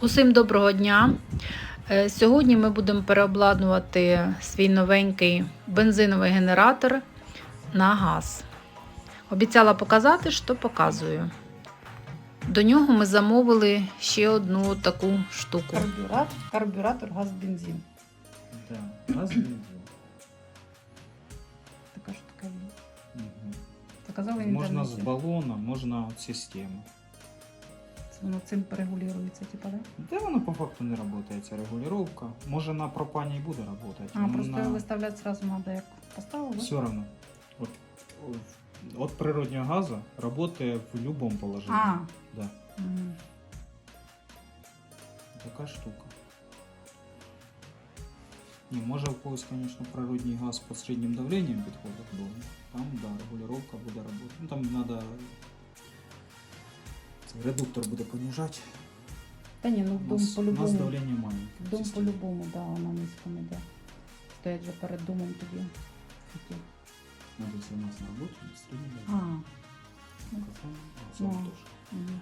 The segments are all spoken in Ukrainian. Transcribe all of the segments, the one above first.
Усім доброго дня! Е, Сьогодні ми будемо переобладнувати свій новенький бензиновий генератор на газ. Обіцяла показати, що показую. До нього ми замовили ще одну таку штуку. Карбюратор, карбюратор, газ, бензин. Да, газ бензин. Така штука є. Показали Можна з балона, можна від системи. Воно цим перегулюється, типа, да? Де воно по факту не працює, ця регулювання. Може на пропані і буде працювати. А, просто його виставляти зразу треба, як поставили. Все одно. От, от природнього газу працює в будь-якому положенні. А, Да. м. Така штука. Не, може в когось, звісно, природний газ по середнім давленням підходить до. Там, да, регулювання буде працювати. Ну там треба. Цей редуктор буде понижати. Та ні, ну дом нас, у нас по-любому. давлення маленьке. В дом по-любому, да, вона низько не йде. Стоять же перед домом тоді. Такі. Надо, если у нас на средний А, давление. А, Ну. тоже. мгм.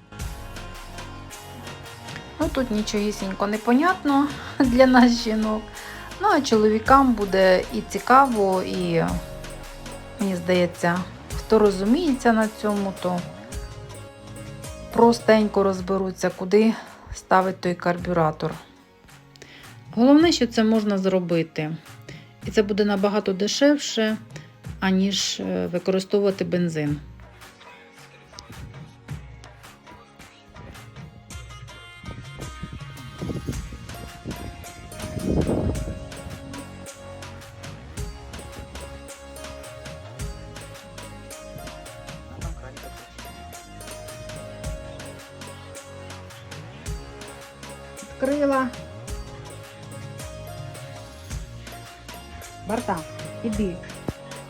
Ну тут нічогісінько непонятно для нас жінок. Ну а чоловікам буде і цікаво, і мені здається, хто розуміється на цьому, то простенько розберуться, куди ставить той карбюратор. Головне, що це можна зробити. І це буде набагато дешевше, аніж е, використовувати бензин. Відкрила. Барта, іди.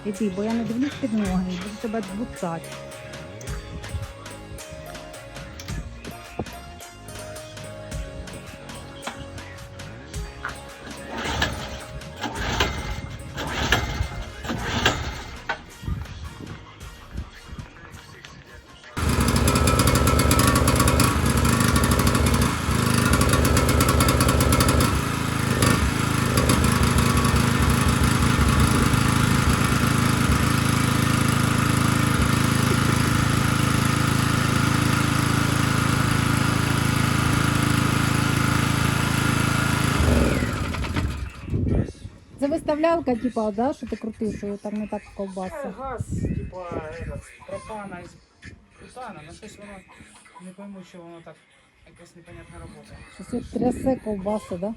Іди, бо я не дивлюсь під ноги, буду тебе буцати. Це виставлялка, типа, да, що ти крутив, що там не так ковбаса. газ, типа, этот, пропана із бутана, на щось воно, не пойму, що воно так якось непонятно працює. Щось трясе ковбаси, да?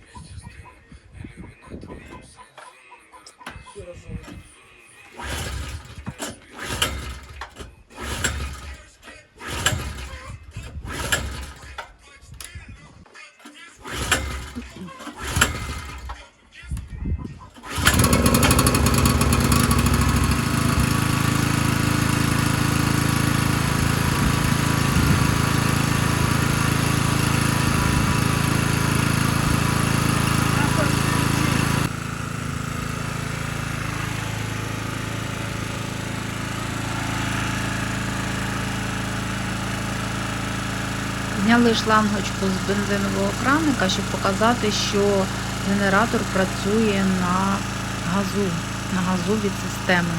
Зняли шлангочку з бензинового краника, щоб показати, що генератор працює на газу, на газу від системи.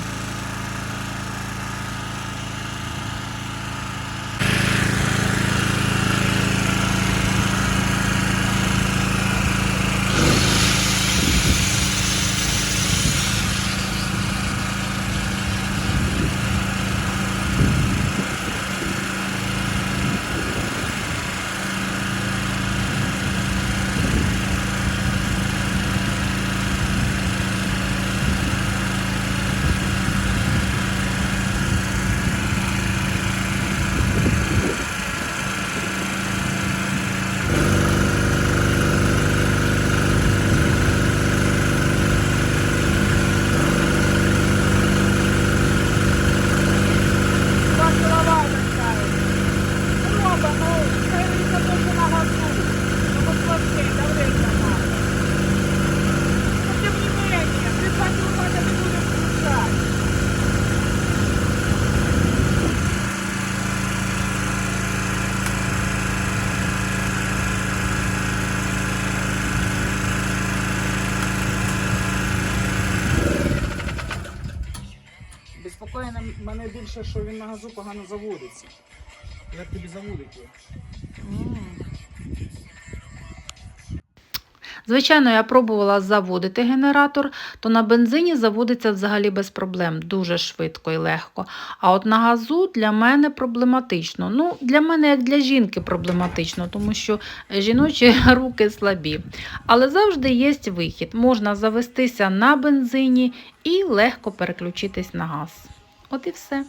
Мене більше, що він на газу погано заводиться. Як тобі заводить його? Звичайно, я пробувала заводити генератор, то на бензині заводиться взагалі без проблем, дуже швидко і легко. А от на газу для мене проблематично. Ну, для мене, як для жінки, проблематично, тому що жіночі руки слабі. Але завжди є вихід. Можна завестися на бензині і легко переключитись на газ. От і все.